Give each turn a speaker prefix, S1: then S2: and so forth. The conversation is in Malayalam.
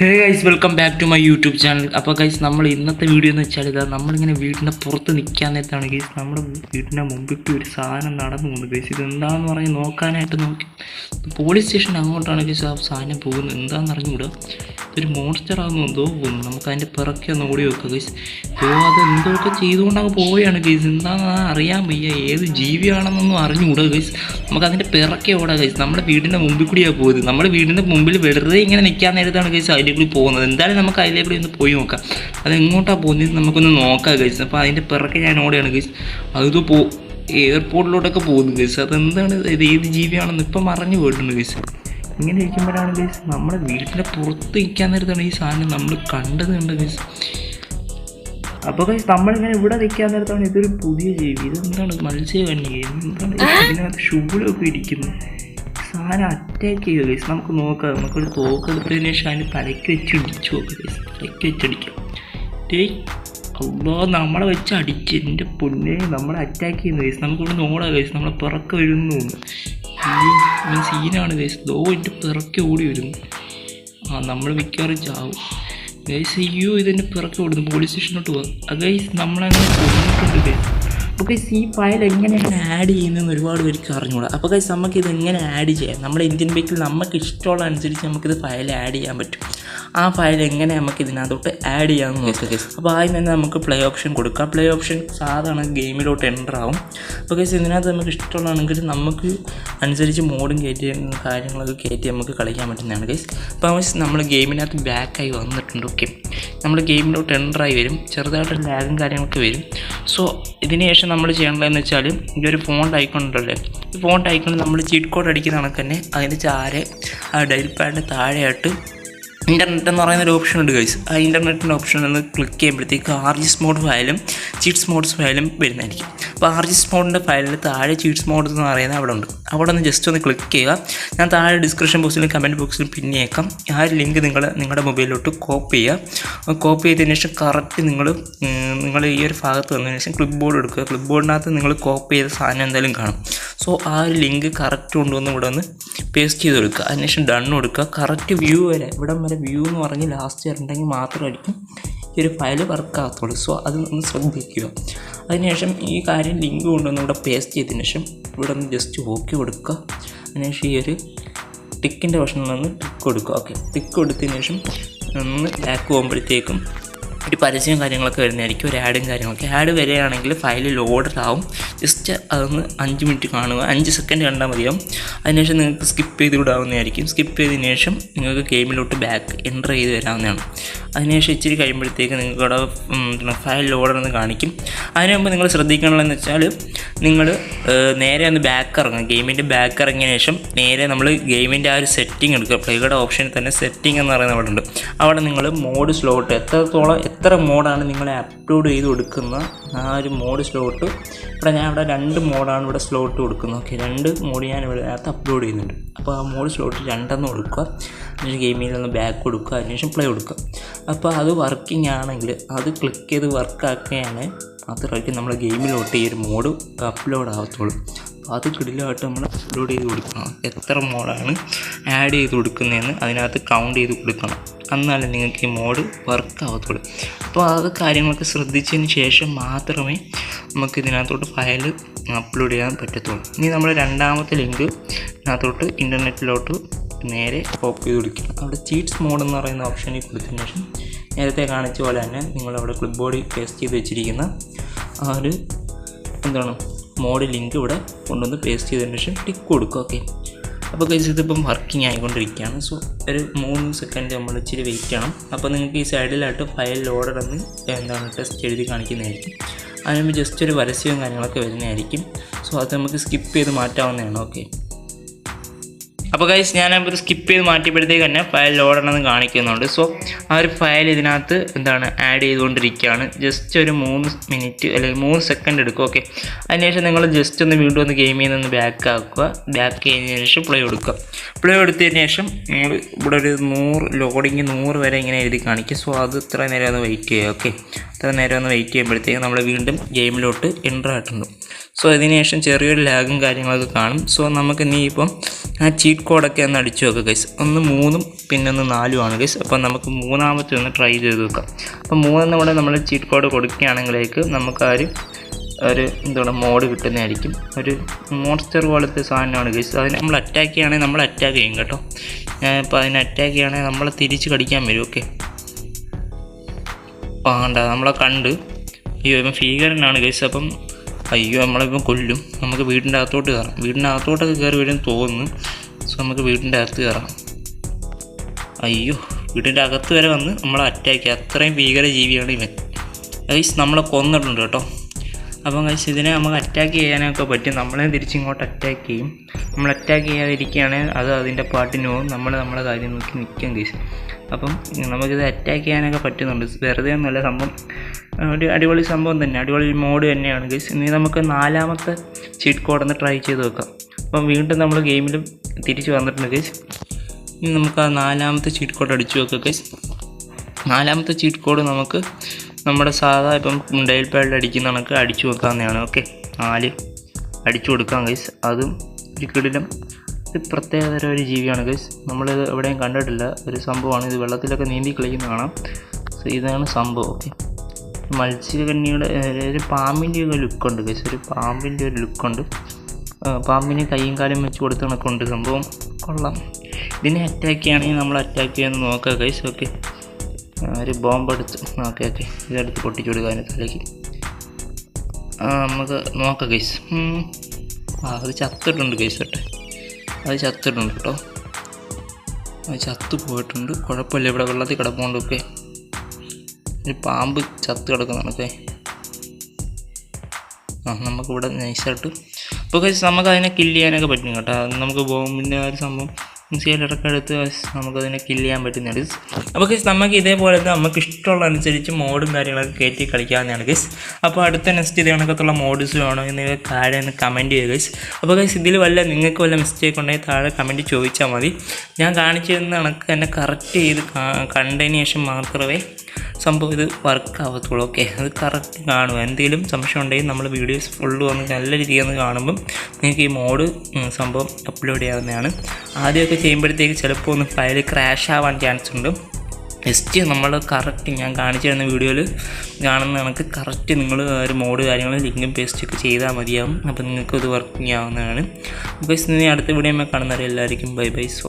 S1: Hey guys welcome back to my YouTube channel അപ്പോൾ ഗൈസ് നമ്മൾ ഇന്നത്തെ വീഡിയോ എന്ന് വെച്ചാൽ ഇതാ നമ്മളിങ്ങനെ വീടിന്റെ പുറത്ത് നിൽക്കാൻ നേരത്താണ് ഗൈസ് നമ്മുടെ വീടിന്റെ മുമ്പിട്ട് ഒരു സാധനം നടന്നു പോകുന്നത് ഗൈസ് ഇത് എന്താണെന്ന് പറഞ്ഞ് നോക്കാനായിട്ട് നോക്കി. പോലീസ് സ്റ്റേഷൻ അങ്ങോട്ടാണ് ഗൈസ് ആ സാധനം പോകുന്നത്. എന്താണെന്ന് അറിഞ്ഞുകൂടാ? ഇതൊരു മോൺസ്റ്റർ ആണെന്ന് പോകുന്നു നമുക്ക് അതിന്റെ പിറക്കി ഒന്ന് ഓടി വെക്കുക ഗൈസ് ഓ അത് എന്തൊക്കെ ചെയ്തുകൊണ്ടാണ് പോവുകയാണ് ഗൈസ് എന്താണെന്ന് അറിയാൻ വയ്യ ഏത് ജീവിയാണെന്നൊന്നും അറിഞ്ഞുകൂടാ ഗൈസ് നമുക്ക് അതിന്റെ പിറക്കി ഓടാ ഗൈസ് നമ്മുടെ വീടിന്റെ മുമ്പിൽ കൂടിയാണ് പോയത്. നമ്മുടെ വീടിന്റെ മുമ്പിൽ വെറുതെ ഇങ്ങനെ നിൽക്കാൻ നേരത്താണ് ഗൈസ് അതിലെ കൂടി പോകുന്നത്. എന്തായാലും നമുക്ക് അതിലേ കൂടി ഒന്ന് പോയി നോക്കാം. അത് എങ്ങോട്ടാണ് പോകുന്നത് നമുക്കൊന്ന് നോക്കാം ഗൈസ് അപ്പോൾ അതിന്റെ പിറക്കി ഞാൻ ഓടുകയാണ് ഗൈസ് അത് പോ എയർപോർട്ടിലോട്ടൊക്കെ പോകുന്നു ഗൈസ് അതെന്താണ് ഇത്? ഏത് ജീവിയാണെന്ന് ഇപ്പം മറിഞ്ഞു പോയിട്ടുണ്ട് ഗൈസ് ഇങ്ങനെ ഇരിക്കുമ്പോഴാണ് ഗൈസ് നമ്മുടെ വീട്ടിന്റെ പുറത്ത് നിൽക്കാൻ നേരത്താണ് ഈ സാധനം നമ്മൾ കണ്ടത് കണ്ട ഗൈസ് അപ്പോൾ ഗൈസ് നമ്മളിങ്ങനെ ഇവിടെ നിൽക്കാൻ നേരത്താണ് ഇതൊരു പുതിയ ജീവി. ഇതെന്താണ്? മത്സ്യകന്യക എന്താണ്? ഇതിനകത്ത് ഷൂളൊക്കെ ഇരിക്കുന്നു. സാധനം അറ്റാക്ക് ചെയ്യുക ഗൈസ് നമുക്ക് നോക്കാം. നമുക്കൊരു തോക്കെടുത്തതിന് ശേഷം അതിന് തലയ്ക്ക് വെച്ച് ഇടിച്ചു നോക്കാം ഗൈസ് തലയ്ക്ക് വെച്ചടിക്കാം ടേയ് അല്ലോ നമ്മളെ വെച്ച് അടിച്ച്. എന്റെ പൊന്നെ നമ്മളെ അറ്റാക്ക് ചെയ്യുന്നു ഗൈസ് നമുക്കിവിടെ നോടാം ഗൈസ് നമ്മളെ പിറക്കെ വരുന്നു. അയ്യോ ഇവൻ സീനാണ് ഗൈസ് ദോ എന്റെ പിറക്കി ഓടി വരും. ആ നമ്മൾ മിക്കവാറും ചാവും. ഗൈസ് അയ്യോ ഇതിന്റെ പിറക്കി ഓടുന്നു. പോലീസ് സ്റ്റേഷനിലോട്ട് പോകാം ഗൈസ് നമ്മളങ്ങനെ കൊണ്ടിട്ടുണ്ട് ഗൈസ് അപ്പോൾ ഗൈസ് ഈ ഫയൽ എങ്ങനെയാണ് ആഡ് ചെയ്യുന്നതെന്ന് ഒരുപാട് പേർക്ക് അറിഞ്ഞുകൂടാ അപ്പോൾ ഗൈസ് നമുക്ക് ഇത് എങ്ങനെ ആഡ് ചെയ്യാം? നമ്മുടെ ഇന്ത്യൻ ബൈക്കിൽ നമുക്ക് ഇഷ്ടമുള്ള അനുസരിച്ച് നമുക്കിത് ഫയൽ ആഡ് ചെയ്യാൻ പറ്റും. ആ ഫയൽ എങ്ങനെ നമുക്ക് ഇതിനകത്തോട്ട് ആഡ് ചെയ്യാമെന്ന് നോക്കുക ഗൈസ് അപ്പോൾ ആദ്യം തന്നെ നമുക്ക് പ്ലേ ഓപ്ഷൻ കൊടുക്കാം. പ്ലേ ഓപ്ഷൻ സാധാരണ ഗെയിമിലോട്ട് എന്റർ ആവും. അപ്പോൾ ഗൈസ് ഇതിനകത്ത് നമുക്ക് ഇഷ്ടമുള്ളതാണെങ്കിൽ നമുക്ക് അനുസരിച്ച് മോഡും കയറ്റി കാര്യങ്ങളൊക്കെ കയറ്റി നമുക്ക് കളിക്കാൻ പറ്റുന്നതാണ് ഗൈസ് അപ്പോൾ നമ്മൾ ഗെയിമിനകത്ത് ബാക്കായി വന്നിട്ടുണ്ട് ഓക്കെ നമ്മൾ ഗെയിമിലോട്ട് എന്റർ വരും ചെറുതായിട്ട് ലാഗും കാര്യങ്ങളൊക്കെ വരും. സോ ഇതിന് ശേഷം നമ്മൾ ചെയ്യേണ്ടതെന്ന് വെച്ചാൽ ഈ ഒരു ഫോൺ ഐക്കൺ ഉണ്ടല്ലേ ഈ ഫോൺ ഐക്കൺ നമ്മൾ ചീറ്റ് കോഡ് അടിക്കുന്ന കണക്ക് തന്നെ അതിന്റെ ചാരെ ആ ഡയൽ പാഡിന്റെ താഴെയായിട്ട് ഇന്റർനെറ്റ് എന്ന് പറയുന്ന ഒരു ഓപ്ഷൻ ഉണ്ട് ഗൈസ് ആ ഇന്റർനെറ്റിന്റെ ഓപ്ഷൻ ഒന്ന് ക്ലിക്ക് ചെയ്യുമ്പോഴത്തേക്ക് ആർജിസ് മോഡ് ഫയലും ചീറ്റ്സ് മോഡ്സ് ഫയലും വരുന്നതായിരിക്കും. അപ്പോൾ ആർജിസ് മോഡിന്റെ ഫയലിൽ താഴെ ചീറ്റ്സ് മോഡ് എന്ന് പറയുന്നത് അവിടെ ഉണ്ട് അവിടെ ഒന്ന് ജസ്റ്റ് ഒന്ന് ക്ലിക്ക് ചെയ്യുക. ഞാൻ താഴെ ഡിസ്ക്രിപ്ഷൻ ബോക്സിലും കമന്റ് ബോക്സിലും പിന്നേക്കാം ആ ഒരു ലിങ്ക് നിങ്ങൾ നിങ്ങളുടെ മൊബൈലിലോട്ട് കോപ്പി ചെയ്യുക. കോപ്പി ചെയ്തതിന് ശേഷം കറക്റ്റ് നിങ്ങൾ നിങ്ങൾ ഈ ഒരു ഭാഗത്ത് വന്നതിന് ശേഷം ക്ലിപ്പ് ബോർഡ് എടുക്കുക. ക്ലിപ്പ് ബോർഡിനകത്ത് നിങ്ങൾ കോപ്പി ചെയ്ത സാധനം എന്തായാലും കാണും. സോ ആ ഒരു ലിങ്ക് കറക്റ്റ് കൊണ്ടുവന്ന് ഇവിടെ ഒന്ന് പേസ്റ്റ് ചെയ്ത് കൊടുക്കുക അതിനുശേഷം ഡൺ കൊടുക്കുക. കറക്റ്റ് വ്യൂ വരെ ഇവിടം വരെ വ്യൂ എന്ന് പറഞ്ഞ് ലാസ്റ്റ് വരണ്ടെങ്കിൽ മാത്രമായിരിക്കും ഈ ഒരു ഫയൽ വർക്ക് ആകത്തുള്ളൂ സോ അത് ഒന്ന് ശ്രദ്ധിക്കുക. അതിനുശേഷം ഈ കാര്യം ലിങ്ക് കൊണ്ടുവന്ന് ഇവിടെ പേസ്റ്റ് ചെയ്തതിന് ശേഷം ഇവിടെ ഒന്ന് ജസ്റ്റ് ഓക്കെ കൊടുക്കുക. അതിനുശേഷം ഈ ഒരു ടിക്കിന്റെ ഭക്ഷണം നിന്ന് ടിക്ക് കൊടുക്കുക. ഓക്കെ ടിക്ക് കൊടുത്തതിന് ശേഷം ഒന്ന് ബാക്ക് പോകുമ്പോഴത്തേക്കും ഒരു പരസ്യവും കാര്യങ്ങളൊക്കെ വരുന്നതായിരിക്കും ഒരു ആഡും കാര്യങ്ങളൊക്കെ. ആഡ് വരികയാണെങ്കിൽ ഫയൽ ലോഡഡ് ആവും ജസ്റ്റ് അതൊന്ന് അഞ്ച് മിനിറ്റ് കാണുക. അഞ്ച് സെക്കൻഡ് കണ്ടാൽ മതിയാവും. അതിനുശേഷം നിങ്ങൾക്ക് സ്കിപ്പ് ചെയ്ത് വിടാവുന്നതായിരിക്കും സ്കിപ്പ് ചെയ്തതിന് ശേഷം നിങ്ങൾക്ക് ഗെയിമിലോട്ട് ബാക്ക് എന്റർ ചെയ്ത് വരാവുന്നതാണ്. അതിനുശേഷം ഇച്ചിരി കഴിയുമ്പോഴത്തേക്ക് നിങ്ങൾക്ക് അവിടെ ഫയൽ എന്ന് കാണിക്കും. അതിനു മുമ്പ് നിങ്ങൾ ശ്രദ്ധിക്കണമെന്ന് വെച്ചാൽ നിങ്ങൾ നേരെ ഒന്ന് ബാക്ക് ഇറങ്ങുക. ഗെയിമിന്റെ ബാക്ക് ഇറങ്ങിയ ശേഷം നേരെ നമ്മൾ ഗെയിമിന്റെ ആ ഒരു സെറ്റിംഗ് എടുക്കുക. പ്ലേയുടെ ഓപ്ഷനിൽ തന്നെ സെറ്റിംഗ് എന്ന് പറയുന്ന അവിടെ ഉണ്ട്. അവിടെ നിങ്ങൾ മോഡ് സ്ലോട്ട് എത്രത്തോളം എത്ര മോഡാണ് നിങ്ങളെ അപ്ലോഡ് ചെയ്ത് കൊടുക്കുന്ന ആ ഒരു മോഡ് സ്ലോട്ട് ഇവിടെ ഞാൻ ഇവിടെ രണ്ട് മോഡാണ് ഇവിടെ സ്ലോട്ട് കൊടുക്കുന്നത്. ഓക്കെ രണ്ട് മോഡ് ഞാൻ ഇവിടെ അകത്ത് അപ്ലോഡ് ചെയ്യുന്നുണ്ട്. അപ്പോൾ ആ മോഡ് സ്ലോട്ട് രണ്ടെന്ന് കൊടുക്കുക. അതിന് ഗെയിമിൽ നിന്ന് ബാക്ക് കൊടുക്കുക. അതിനുശേഷം പ്ലേ കൊടുക്കുക. അപ്പോൾ അത് വർക്കിംഗ് ആണെങ്കിൽ അത് ക്ലിക്ക് ചെയ്ത് വർക്കാക്കുകയാണ് മാത്രമായിരിക്കും നമ്മൾ ഗെയിമിലോട്ട് ഈ ഒരു മോഡ് അപ്ലോഡ് ആവത്തുള്ളൂ. അപ്പോൾ അത് കിടിലമായിട്ട് നമ്മൾ അപ്ലോഡ് ചെയ്ത് കൊടുക്കണം. എത്ര മോഡാണ് ആഡ് ചെയ്ത് കൊടുക്കുന്നതെന്ന് അതിനകത്ത് കൗണ്ട് ചെയ്ത് കൊടുക്കണം. എന്നാലേ നിങ്ങൾക്ക് ഈ മോഡ് വർക്ക് ആവത്തുള്ളൂ അപ്പോൾ അത് കാര്യങ്ങളൊക്കെ ശ്രദ്ധിച്ചതിന് ശേഷം മാത്രമേ നമുക്ക് ഇതിനകത്തോട്ട് ഫയൽ അപ്ലോഡ് ചെയ്യാൻ പറ്റത്തുള്ളൂ. ഇനി നമ്മൾ രണ്ടാമത്തെ ലിങ്ക് ഇതിനകത്തോട്ട് ഇന്റർനെറ്റിലോട്ട് നേരെ കോപ്പി ചെയ്ത് കൊടുക്കുക അവിടെ ചീറ്റ്സ് മോഡ് എന്ന് പറയുന്ന ഓപ്ഷനിൽ കൊടുത്തതിന് ശേഷം നേരത്തെ കാണിച്ച പോലെ തന്നെ നിങ്ങളവിടെ ക്ലിപ്പ് ബോർഡിൽ പേസ്റ്റ് ചെയ്ത് വെച്ചിരിക്കുന്ന ആ ഒരു എന്താണ് മോഡ് ലിങ്ക് ഇവിടെ കൊണ്ടുവന്ന് പേസ്റ്റ് ചെയ്തതിന് ശേഷം ടിക്ക് കൊടുക്കുക ഓക്കെ. അപ്പോൾ ഗൈസ് ഇതിപ്പം വർക്കിംഗ് ആയിക്കൊണ്ടിരിക്കുകയാണ്. സോ ഒരു മൂന്ന് സെക്കൻഡ് നമ്മൾ ഇച്ചിരി വെയിറ്റ് ചെയ്യണം. അപ്പോൾ നിങ്ങൾക്ക് ഈ സൈഡിലായിട്ട് ഫയൽ ലോഡർ എന്ന് എന്താണ് ടെസ്റ്റ് എഴുതി കാണിക്കുന്നതായിരിക്കും. അതിനുമ്പോൾ ജസ്റ്റ് ഒരു പരസ്യവും കാര്യങ്ങളൊക്കെ വരുന്നതായിരിക്കും. സോ അത് നമുക്ക് സ്കിപ്പ് ചെയ്ത് മാറ്റാവുന്നതാണ്. ഓക്കെ അപ്പോൾ ഗൈസ് ഞാൻ ഒരു സ്കിപ്പ് ചെയ്ത് മാറ്റിയപ്പോഴത്തേക്ക് തന്നെ ഫയൽ ലോഡാണെന്ന് കാണിക്കുന്നുണ്ട്. സോ ആ ഒരു ഫയൽ ഇതിനകത്ത് എന്താണ് ആഡ് ചെയ്തുകൊണ്ടിരിക്കുകയാണ്. ജസ്റ്റ് ഒരു മൂന്ന് മിനിറ്റ് അല്ലെങ്കിൽ മൂന്ന് സെക്കൻഡ് എടുക്കും ഓക്കെ അതിനുശേഷം നിങ്ങൾ ജസ്റ്റ് ഒന്ന് വീണ്ടും ഒന്ന് ഗെയിമിൽ നിന്ന് ബാക്ക് ആക്കുക. ബാക്ക് ചെയ്തതിന് ശേഷം പ്ലേ കൊടുക്കുക പ്ലേ കൊടുത്തതിന് ശേഷം നിങ്ങൾ ഇവിടെ ഒരു നൂറ് ലോഡിങ് നൂറ് വരെ ഇങ്ങനെ എഴുതി കാണിക്കും. സോ അത് ഇത്ര നേരം ഒന്ന് വെയിറ്റ് ചെയ്യുക ഓക്കെ ഇത്ര നേരം ഒന്ന് വെയിറ്റ് ചെയ്യുമ്പോഴത്തേക്ക് നമ്മൾ വീണ്ടും ഗെയിമിലോട്ട് എന്റർ ആയിട്ടുണ്ട്. സോ അതിനുശേഷം ചെറിയൊരു ലാഗും കാര്യങ്ങളൊക്കെ കാണും. സോ നമുക്ക് നീ ഇപ്പം ആ ചീറ്റ് കോഡൊക്കെ ഒന്ന് അടിച്ചു നോക്കുക ഗൈസ് ഒന്ന് മൂന്നും പിന്നെ ഒന്ന് നാലുമാണ് ഗൈസ് അപ്പോൾ നമുക്ക് മൂന്നാമത്തെ ഒന്ന് ട്രൈ ചെയ്ത് നോക്കാം. അപ്പോൾ മൂന്നെണ്ണം കൂടെ നമ്മൾ ചീറ്റ് കോഡ് കൊടുക്കുകയാണെങ്കിലേക്ക് നമുക്ക് ആ ഒരു എന്താണ് മോഡ് കിട്ടുന്നതായിരിക്കും. ഒരു മോൺസ്റ്റർ പോലത്തെ സാധനമാണ് ഗൈസ് അതിന് നമ്മൾ അറ്റാക്ക് ചെയ്യുകയാണെങ്കിൽ നമ്മൾ അറ്റാക്ക് ചെയ്യും കേട്ടോ. ഞാനിപ്പോൾ അതിനെ അറ്റാക്ക് ചെയ്യുകയാണെങ്കിൽ നമ്മൾ തിരിച്ച് കടിക്കാൻ വരും ഓക്കെ വേണ്ട നമ്മളെ കണ്ട്. ഈ ഇപ്പം ഗൈസ് അപ്പം അയ്യോ നമ്മളിപ്പം കൊല്ലും. നമുക്ക് വീടിന്റെ അകത്തോട്ട് കയറാം. വീടിന്റെ അകത്തോട്ടൊക്കെ കയറി വരും തോന്നുന്നു. സോ നമുക്ക് വീടിന്റെ അകത്ത് കയറാം. അയ്യോ വീടിന്റെ അകത്ത് വരെ വന്ന് നമ്മളെ അറ്റാക്ക് അത്രയും ഭീകര ജീവിയാണ് ഇവൻ. ഗൈസ് നമ്മളെ കൊന്നിട്ടുണ്ട് കേട്ടോ. അപ്പം ഗൈസ് ഇതിനെ നമുക്ക് അറ്റാക്ക് ചെയ്യാനൊക്കെ പറ്റും. നമ്മളെ തിരിച്ചിങ്ങോട്ട് അറ്റാക്ക് ചെയ്യും. നമ്മൾ അറ്റാക്ക് ചെയ്യാതിരിക്കുകയാണെങ്കിൽ അത് അതിന്റെ പാട്ടിന് പോകും. നമ്മൾ നമ്മളെ കാര്യം നോക്കി നിൽക്കും ഗൈസ് അപ്പം നമുക്കിത് അറ്റാക്ക് ചെയ്യാനൊക്കെ പറ്റുന്നുണ്ട്. വെറുതെ ഒന്നുമല്ല സംഭവം ഒരു അടിപൊളി സംഭവം തന്നെ. അടിപൊളി മോഡ് തന്നെയാണ് ഗൈസ് ഇനി നമുക്ക് നാലാമത്തെ ചീറ്റ് കോഡ് ഒന്ന് ട്രൈ ചെയ്ത് നോക്കാം. അപ്പം വീണ്ടും നമ്മൾ ഗെയിമിലും തിരിച്ചു വന്നിട്ടുണ്ട് ഗൈസ് ഇനി നമുക്ക് ആ നാലാമത്തെ ചീറ്റ് കോഡ് അടിച്ചു നോക്കാം ഗൈസ് നാലാമത്തെ ചീറ്റ് കോഡ് നമുക്ക് നമ്മുടെ സാധാ ഇപ്പം ഡയൽ പാഡിൽ അടിക്കുന്ന കണക്ക് അടിച്ചു വെക്കാവുന്നതാണ് ഓക്കെ നാല് അടിച്ചു കൊടുക്കാം ഗൈസ് അതും ഒരു കിടിലം ഒരു പ്രത്യേകതര ഒരു ജീവിയാണ് ഗൈസ് നമ്മളിത് എവിടെയും കണ്ടിട്ടില്ല. ഒരു സംഭവമാണ്. ഇത് വെള്ളത്തിലൊക്കെ നീന്തി കളിക്കുന്ന കാണാം. സോ ഇതാണ് സംഭവം ഓക്കെ മത്സ്യകന്യയുടെ ഒരു പാമ്പിന്റെ ഒരു ലുക്കുണ്ട് ഗൈസ് ഒരു പാമ്പിന്റെ ഒരു ലുക്കുണ്ട് പാമ്പിന് കൈയും കാലും വെച്ച് കൊടുത്ത കണക്കുണ്ട് സംഭവം. കൊള്ളാം. ഇതിനെ അറ്റാക്ക് ചെയ്യുകയാണെങ്കിൽ നമ്മൾ അറ്റാക്ക് ചെയ്യാൻ നോക്കാം ഗൈസ് ഓക്കെ ഒരു ബോംബ് എടുത്ത് ഓക്കെ ഓക്കെ ഇതെടുത്ത് പൊട്ടിച്ചു കൊടുക്കുക അതിന്റെ തലയ്ക്ക്. നമുക്ക് നോക്കാം ഗൈസ് ആ അത് ചത്തിട്ടുണ്ട് ഗൈസ് കേട്ടെ അത് ചത്തിട്ടുണ്ട് കേട്ടോ. അത് ചത്തു പോയിട്ടുണ്ട്. കുഴപ്പമില്ല ഇവിടെ വെള്ളത്തിൽ കിടപ്പുണ്ട് ഒക്കെ. ഒരു പാമ്പ് ചത്ത് കിടക്കുന്നുണ്ട് ഒക്കെ. ആ നമുക്കിവിടെ നൈസായിട്ട് കഴിച്ച് നമുക്ക് അതിനെ കില്ല് ചെയ്യാനൊക്കെ പറ്റും കേട്ടോ. നമുക്ക് ബോംബിന്റെ ആ ഒരു സംഭവം മിസൈലൊക്കെ എടുത്ത് നമുക്കതിനെ കിൽ ചെയ്യാൻ പറ്റുന്നുണ്ട് അപ്പോൾ ഗസ് നമുക്ക് ഇതേപോലെ തന്നെ നമുക്ക് ഇഷ്ടമുള്ള അനുസരിച്ച് മോഡും കാര്യങ്ങളൊക്കെ കയറ്റി കളിക്കാവുന്നതാണ് ഗസ് അപ്പോൾ അടുത്ത നെക്സ്റ്റ് ഇത് കണക്കത്തുള്ള മോഡ്സ് വേണോ എന്ന് താഴെ ഒന്ന് കമന്റ് ചെയ്യുക ഗസ് അപ്പോൾ ഗസ് ഇതിൽ വല്ല നിങ്ങൾക്ക് വല്ല മിസ്റ്റേക്ക് ഉണ്ടെങ്കിൽ താഴെ കമന്റ് ചോദിച്ചാൽ മതി. ഞാൻ കാണിച്ചു തന്ന കണക്ക് തന്നെ കറക്റ്റ് ചെയ്ത് കണ്ടതിന് ശേഷം മാത്രമേ സംഭവം ഇത് വർക്ക് ആവത്തുള്ളൂ. ഓക്കെ അത് കറക്റ്റ് കാണുക എന്തെങ്കിലും സംശയം ഉണ്ടെങ്കിൽ നമ്മൾ വീഡിയോസ് ഫുള്ള് വന്ന് നല്ല രീതിയിൽ ഒന്ന് കാണുമ്പം നിങ്ങൾക്ക് ഈ മോഡ് സംഭവം അപ്ലോഡ് ചെയ്യാവുന്നതാണ്. ആദ്യമൊക്കെ ചെയ്യുമ്പോഴത്തേക്ക് ചിലപ്പോൾ ഒന്ന് ഫയൽ ക്രാഷ് ആവാൻ ചാൻസ് ഉണ്ട്. ജസ്റ്റ് നമ്മൾ കറക്റ്റ് ഞാൻ കാണിച്ചു തരുന്ന വീഡിയോയിൽ കാണുന്ന കണക്ക് കറക്റ്റ് നിങ്ങൾ ഒരു മോഡ് കാര്യങ്ങൾ ലിങ്കും പേസ്റ്റ് ഒക്കെ ചെയ്താൽ മതിയാവും. അപ്പോൾ നിങ്ങൾക്ക് ഇത് വർക്കിംഗ് ആവുന്നതാണ്. അപ്പോൾ ഇനി അടുത്ത വീഡിയോ കാണുന്നവരെ എല്ലാവർക്കും ബൈ ബൈ സോ